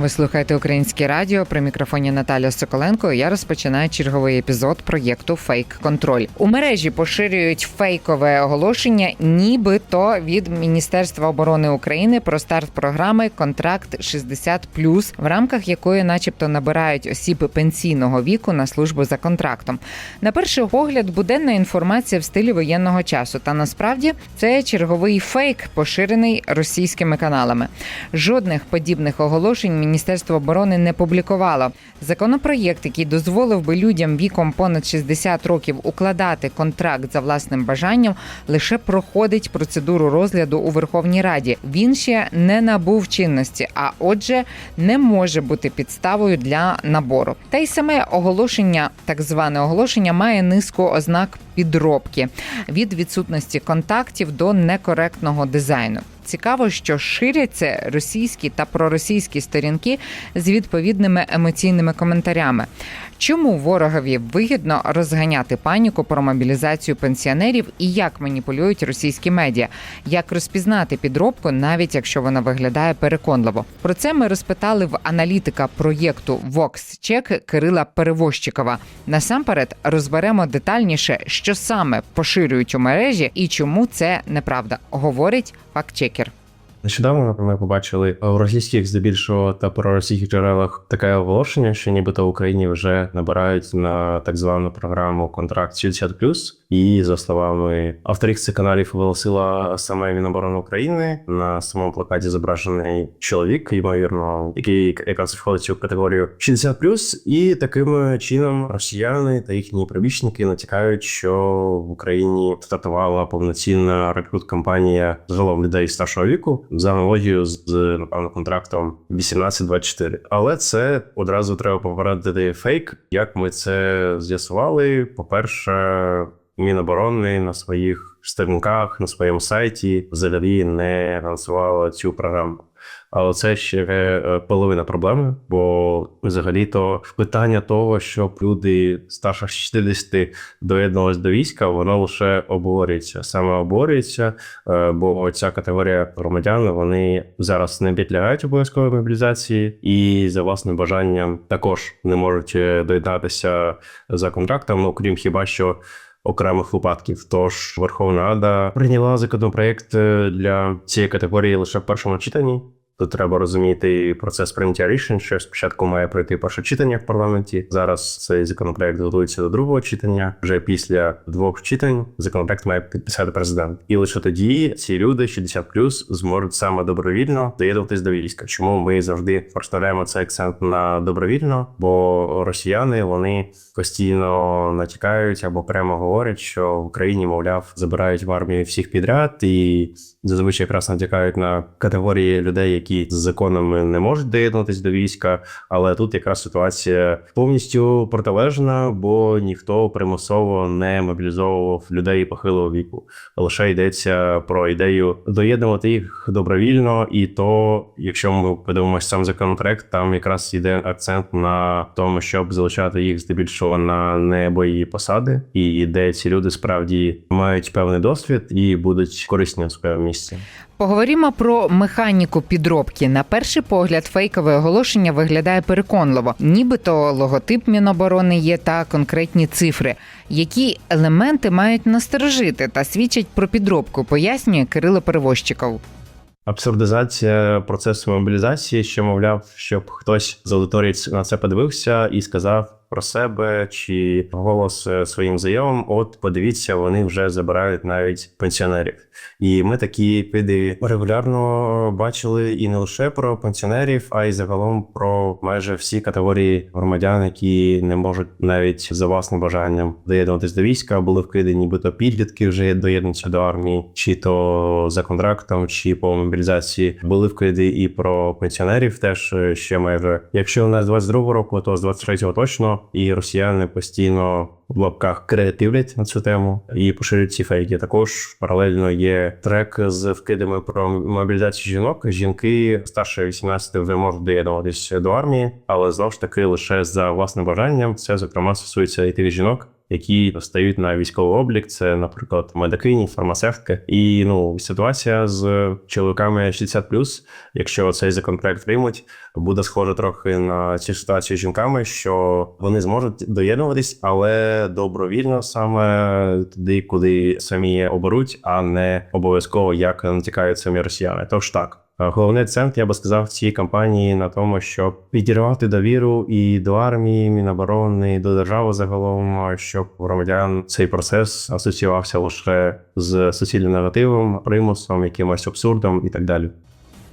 Ви слухаєте українське радіо при мікрофоні Наталя Соколенко. Я розпочинаю черговий епізод проєкту Фейк Контроль. У мережі поширюють фейкове оголошення, нібито від Міністерства оборони України про старт програми Контракт 60+, в рамках якої, начебто, набирають осіб пенсійного віку на службу за контрактом. На перший погляд, буденна інформація в стилі воєнного часу. Та насправді це черговий фейк, поширений російськими каналами. Жодних подібних оголошень Міністерство оборони не публікувало. Законопроєкт, який дозволив би людям віком понад 60 років укладати контракт за власним бажанням, лише проходить процедуру розгляду у Верховній Раді. Він ще не набув чинності, а отже, не може бути підставою для набору. Та й саме оголошення, так зване оголошення, має низку ознак підробки від відсутності контактів до некоректного дизайну. Цікаво, що ширяться російські та проросійські сторінки з відповідними емоційними коментарями. Чому ворогові вигідно розганяти паніку про мобілізацію пенсіонерів і як маніпулюють російські медіа? Як розпізнати підробку, навіть якщо вона виглядає переконливо? Про це ми розпитали в аналітика проєкту VoxCheck Кирила Перевозчикова. Насамперед розберемо детальніше, що саме поширюють у мережі і чому це неправда, говорить фактчекер. Нещодавно ми побачили у російських здебільшого та проросійських джерелах таке оголошення, що нібито в Україні вже набирають на так звану програму контракт 60+. І за словами авторів цих каналів оголосила саме Міноборони України на самому плакаті зображений чоловік, ймовірно, який якраз входить у категорію 60+. І таким чином росіяни та їхні прибічники натякають, що в Україні стартувала повноцінна рекрут-кампанія загалом людей старшого віку за аналогією з напевно контрактом 18-24. Але це одразу треба попередити фейк. Як ми це з'ясували? По-перше, Міноборони на своїх сторінках, на своєму сайті взагалі не анонсувала цю програму. Але це ще е, половина проблеми, бо взагалі-то питання того, щоб люди старше 60 доєднувалися до війська, воно лише обговорюється. Саме обговорюється, е, бо ця категорія громадян вони зараз не підлягають обов'язкової мобілізації і за власним бажанням також не можуть е, доєднатися за контрактом, ну крім хіба що окремих випадків. Тож Верховна Рада прийняла законопроект для цієї категорії лише в першому читанні. Тут треба розуміти процес прийняття рішень, що спочатку має пройти перше читання в парламенті. Зараз цей законопроект готується до другого читання. Вже після двох читань законопроект має підписати президент, і лише тоді ці люди 60+, зможуть саме добровільно доєднуватись до війська. Чому ми завжди проставляємо цей акцент на добровільно? Бо росіяни вони постійно натякають або прямо говорять, що в Україні, мовляв, забирають в армію всіх підряд, і зазвичай якраз натякають на категорії людей, які з законами не можуть доєднуватись до війська. Але тут якраз ситуація повністю протилежна, бо ніхто примусово не мобілізовував людей похилого віку. Лише йдеться про ідею доєднувати їх добровільно, і то, якщо ми подивимося сам законопроект, там якраз йде акцент на тому, щоб залишати їх здебільшого на небої посади, і де ці люди справді мають певний досвід і будуть корисні у своєму місці. Поговоримо про механіку підробки. На перший погляд, фейкове оголошення виглядає переконливо, нібито логотип Міноборони є та конкретні цифри. Які елементи мають насторожити та свідчать про підробку, пояснює Кирило Перевозчиков. Абсурдизація процесу мобілізації, що мовляв, щоб хтось з аудиторії на це подивився і сказав про себе чи голос е, своїм заявам. От подивіться, вони вже забирають навіть пенсіонерів. І ми такі піди регулярно бачили і не лише про пенсіонерів, а й загалом про майже всі категорії громадян, які не можуть навіть за власним бажанням доєднуватись до війська, були вкидані, нібито підлітки вже доєднуються до армії, чи то за контрактом, чи по мобілізації були вкиди і про пенсіонерів. Теж е, ще майже якщо не з 22-го року, то з 23-го точно. І росіяни постійно в лапках креативлять на цю тему і поширюють ці фейки. Також паралельно є трек з вкидами про мобілізацію жінок. Жінки старше 18 вже можуть доєднуватися до армії, але знову ж таки лише за власним бажанням. Це зокрема стосується і тих жінок. Які стають на військовий облік. Це, наприклад, медикині, фармацевтки. І ну ситуація з чоловіками 60+, якщо цей законопроект приймуть, буде схоже трохи на цю ситуацію з жінками, що вони зможуть доєднуватись, але добровільно саме туди, куди самі оберуть, а не обов'язково як натякають самі росіяни. Тож так. Е, Головний акцент, я би сказав, цій кампанії на тому, щоб підірвати довіру і до армії, міноборони, і до держави загалом, щоб громадян цей процес асоціювався лише з суцільним негативом, примусом, якимось абсурдом і так далі.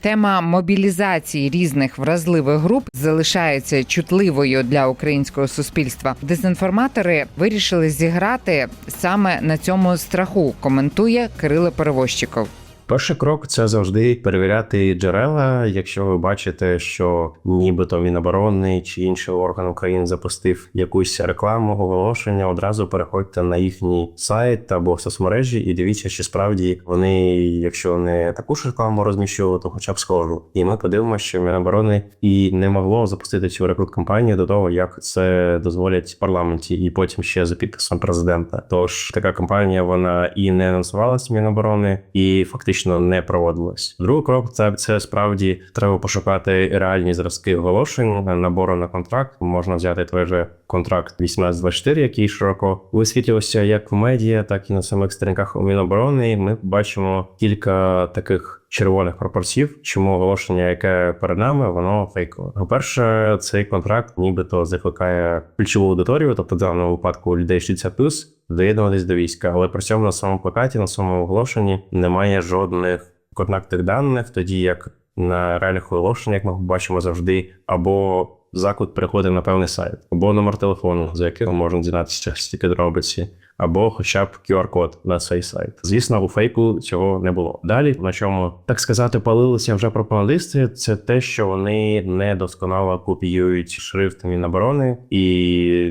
Тема мобілізації різних вразливих груп залишається чутливою для українського суспільства. Дезінформатори вирішили зіграти саме на цьому страху. Коментує Кирило Перевозчиков. Перший крок це завжди перевіряти джерела. Якщо ви бачите, що нібито Міноборони чи інший орган України запустив якусь рекламу, оголошення, одразу переходьте на їхній сайт або соцмережі і дивіться, чи справді вони, якщо не таку ж рекламу розміщували, то хоча б схожу. І ми подивимося, що Міноборони і не могло запустити цю рекрут-кампанію до того, як це дозволять парламенті, і потім ще за підписом президента. Тож така кампанія вона і не анонсувалася Міноборони, і фактично не проводилось. Другий крок це, це справді треба пошукати реальні зразки оголошень набору на контракт. Можна взяти той же контракт 1824, який широко висвітлювався як в медіа, так і на самих сторінках Міноборони. Ми бачимо кілька таких. Червоних пропорців, чому оголошення, яке перед нами, воно фейкове. По-перше, цей контракт нібито закликає ключову аудиторію, тобто в даному випадку людей 60+, доєднуватись до війська, але при цьому на самому плакаті, на самому оголошенні немає жодних контактних даних, тоді як на реальних оголошеннях як ми бачимо завжди або заклик переходить на певний сайт, або номер телефону, за яким можна дізнатися стільки дробиці, або хоча б QR-код на цей сайт. Звісно, у фейку цього не було. Далі, на чому так сказати, палилися вже пропагандисти, це те, що вони недосконало копіюють шрифт Міноборони, і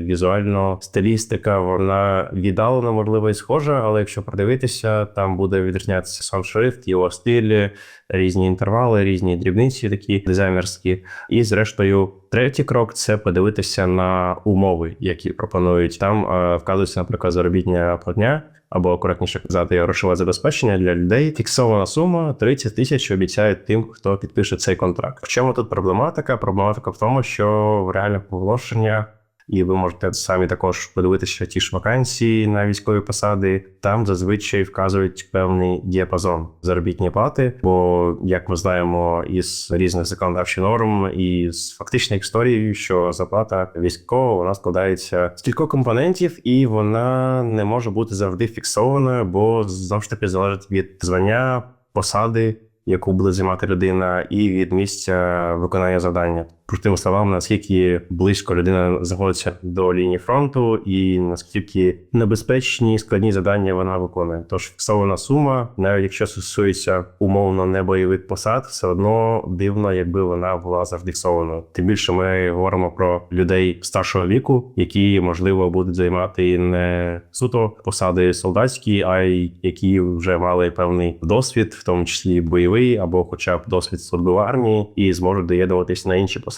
візуально стилістика вона віддалена, можливо, і схожа, але якщо придивитися, там буде відрізнятися сам шрифт, його стиль, різні інтервали, різні дрібниці, такі дизайнерські. І зрештою, третій крок це подивитися на умови, які пропонують. Там е, вказується, наприклад, заробітня платня. Або коректніше казати, грошове забезпечення для людей. Фіксована сума 30 тисяч обіцяють тим, хто підпише цей контракт. В чому тут проблематика? Проблематика в тому, що в реальних оголошеннях і ви можете самі також подивитися ті ж вакансії на військові посади. Там зазвичай вказують певний діапазон заробітної плати. Бо, як ми знаємо, із різних законодавчих норм і з фактичної історії, що зарплата військового вона складається з кількох компонентів, і вона не може бути завжди фіксованою, бо таки залежить від звання, посади. Яку буде займати людина, і від місця виконання завдання. Простими словами, наскільки близько людина знаходиться до лінії фронту, і наскільки небезпечні складні завдання вона виконує. Тож фіксована сума, навіть якщо стосується умовно небойових посад, все одно дивно, якби вона була завжди фіксованою. Тим більше ми говоримо про людей старшого віку, які можливо будуть займати не суто посади солдатські, а й які вже мали певний досвід, в тому числі бойовий, або, хоча б досвід служби в армії, і зможуть доєднуватись на інші посади,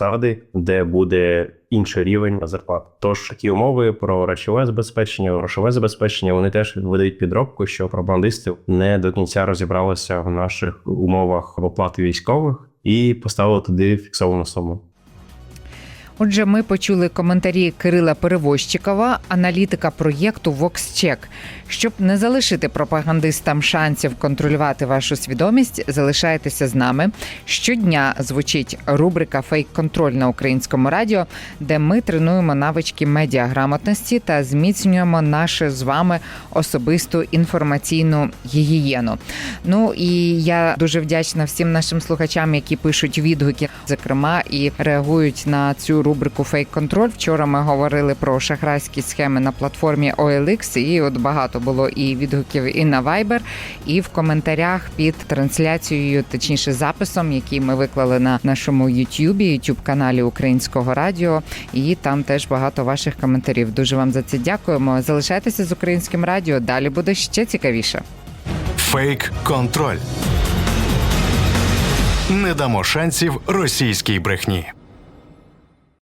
де буде інший рівень зарплат. Тож такі умови про речове забезпечення, грошове забезпечення вони теж видають підробку, що пропагандисти не до кінця розібралися в наших умовах оплати військових і поставили туди фіксовану суму. Отже, ми почули коментарі Кирила Перевозчикова, аналітика проєкту VoxCheck. Щоб не залишити пропагандистам шансів контролювати вашу свідомість, залишайтеся з нами. Щодня звучить рубрика Фейк-контроль на українському радіо, де ми тренуємо навички медіаграмотності та зміцнюємо нашу з вами особисту інформаційну гігієну. Ну і я дуже вдячна всім нашим слухачам, які пишуть відгуки, зокрема, і реагують на цю рубрику Фейк-контроль. Вчора ми говорили про шахрайські схеми на платформі OLX, і от багато було і відгуків і на Viber, і в коментарях під трансляцією, точніше записом, який ми виклали на нашому YouTube, youtube каналі Українського радіо. І там теж багато ваших коментарів. Дуже вам за це дякуємо. Залишайтеся з українським радіо. Далі буде ще цікавіше. Фейк контроль. Не дамо шансів російській брехні.